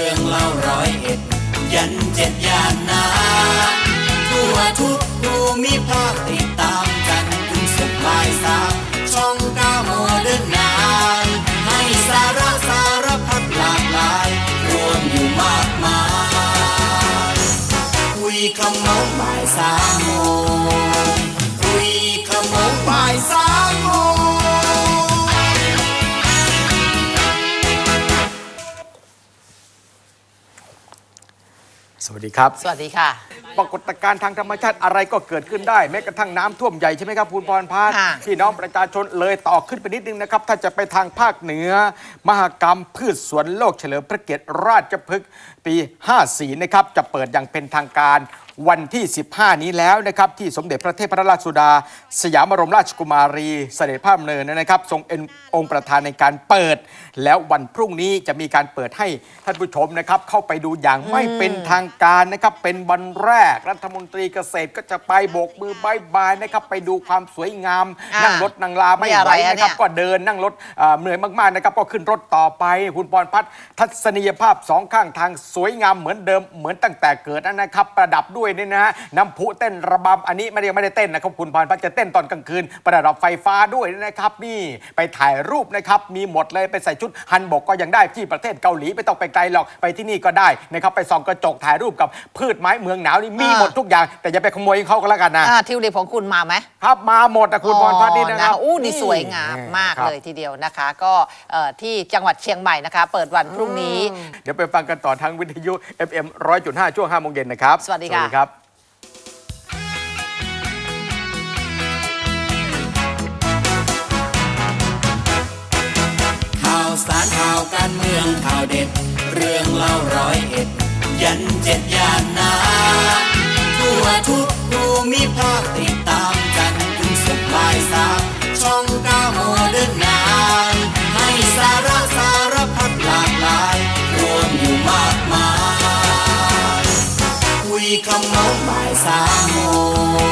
รื่องเล่าร้อยเอ็ด ยันเจ็ดยานนาทั่วทุกภูมิภาคติดตามจันทร์ถึงศุกร์บายสามช่องก้าโมเดิร์นนานให้สาระสารพัดหลากหลาย รวมอยู่มากมาย คุยคำน้องบ่ายสามโม สวัสดีครับ สวัสดีค่ะ ปรากฏการณ์ทางธรรมชาติอะไรก็เกิดขึ้นได้ แม้กระทั่งน้ำท่วมใหญ่ใช่ไหมครับคุณพรพัฒน์ค่ะ พี่น้องประชาชนเลยต่อขึ้นไปนิดนึงนะครับ ถ้าจะไปทางภาคเหนือ มหกรรมพืชสวนโลกเฉลิมพระเกียรติราชพฤกษ์ปี 54 นะครับ จะเปิดอย่างเป็นทางการ วันที่ 15 นี้แล้วนะครับที่สมเด็จพระเทพราชสุดา สยามบรมราชกุมารีเสด็จพระดำเนินนะครับทรงเป็นองค์ประธานในการเปิด แล้ววันพรุ่งนี้จะมีการเปิดให้ท่านผู้ชมนะครับเข้าไปดูอย่างไม่เป็นทางการนะครับเป็นวันแรกรัฐมนตรีเกษตรก็จะไปโบกมือบายบายนะครับไปดูความสวยงามอ่านั่งรถนั่งลาไม่นี่อะไหวไรอะนะครับเนี่ยก็เดินนั่งรถเอ่อเหนื่อยมากๆนะครับก็ขึ้นรถต่อไปคุณพรพัฒน์ทัศนียภาพสองข้างทางสวยงามเหมือนเดิมเหมือนตั้งแต่เกิดนะครับประดับด้วยนี่นะฮะน้ำพุเต้นระบำอันนี้ไม่ได้ไม่ได้เต้นนะครับคุณพรพัฒน์จะเต้นตอนกลางคืน ประดับไฟฟ้าด้วยนะครับนี่ไปถ่ายรูปนะครับมีหมดเลยไปใส่ชุดฮันบกก็ยังได้ที่ประเทศเกาหลีไม่ต้องไปไกลหรอกไปที่นี่ก็ได้นะครับไปส่องกระจกถ่ายรูปกับพืชไม้เมืองหนาวนี่มีอ่าหมดทุกอย่าง แต่อย่าไปขโมยเขาก็แล้วกันนะอ่าทิวลิปของคุณมาไหมครับมาหมดนะคุณพรพัฒน์นี่นะครับอ๋ออู้นี่สวยงามมากครับเลยทีเดียวนะคะ ก็เอ่อที่จังหวัดเชียงใหม่นะคะ เปิดวันพรุ่งนี้ เดี๋ยวไปฟังกันต่อทางวิทยุ FM 100.5 ช่วง5โมงเย็นนะครับ สวัสดีค่ะ การเมืองข่าวเด็ด เรื่องเล่าร้อยเอ็ด ยันเจ็ดย่านนาทั่วทุกภูมิภาคติดตามกันถึงสุดบ่ายสามช่องก้าโมเดิร์นไนให้สาระสารพัดหลากหลาย รวมอยู่มากมาย คุยขโมงบ่ายสามโมง